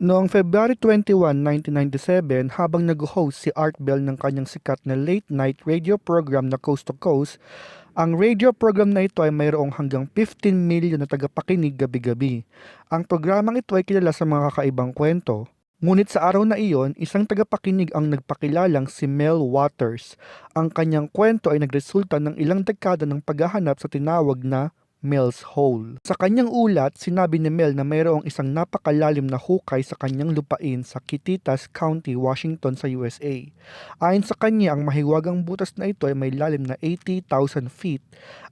Noong February 21, 1997, habang nag-host si Art Bell ng kanyang sikat na late-night radio program na Coast to Coast, ang radio program na ito ay mayroong hanggang 15 million na tagapakinig gabi-gabi. Ang programang ito ay kilala sa mga kakaibang kwento. Ngunit sa araw na iyon, isang tagapakinig ang nagpakilalang si Mel Waters. Ang kanyang kwento ay nagresulta ng ilang dekada ng paghahanap sa tinawag na Mel's Hole. Sa kanyang ulat, sinabi ni Mel na mayroong isang napakalalim na hukay sa kanyang lupain sa Kititas County, Washington sa USA. Ayon sa kanya, ang mahiwagang butas na ito ay may lalim na 80,000 feet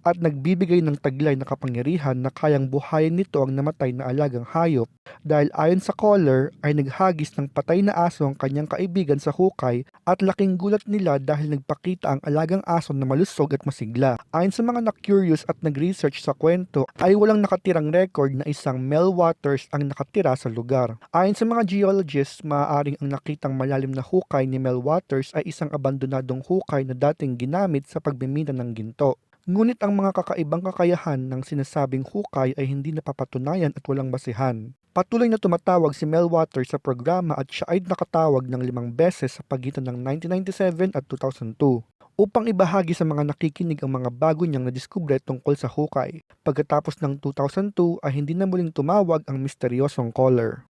at nagbibigay ng taglay na kapangyarihan na kayang buhayin nito ang namatay na alagang hayop dahil ayon sa caller ay naghagis ng patay na aso ang kanyang kaibigan sa hukay at laking gulat nila dahil nagpakita ang alagang aso na malusog at masigla. Ayon sa mga na-curious at nag-research sa kwento ay walang nakatirang record na isang Mel Waters ang nakatira sa lugar. Ayon sa mga geologists, maaaring ang nakitang malalim na hukay ni Mel Waters ay isang abandonadong hukay na dating ginamit sa pagmimina ng ginto. Ngunit ang mga kakaibang kakayahan ng sinasabing hukay ay hindi napapatunayan at walang basihan. Patuloy na tumatawag si Mel Waters sa programa at siya ay nakatawag ng limang beses sa pagitan ng 1997 at 2002 upang ibahagi sa mga nakikinig ang mga bago niyang nadiskubre tungkol sa hukay. Pagkatapos ng 2002 ay hindi na muling tumawag ang misteryosong caller.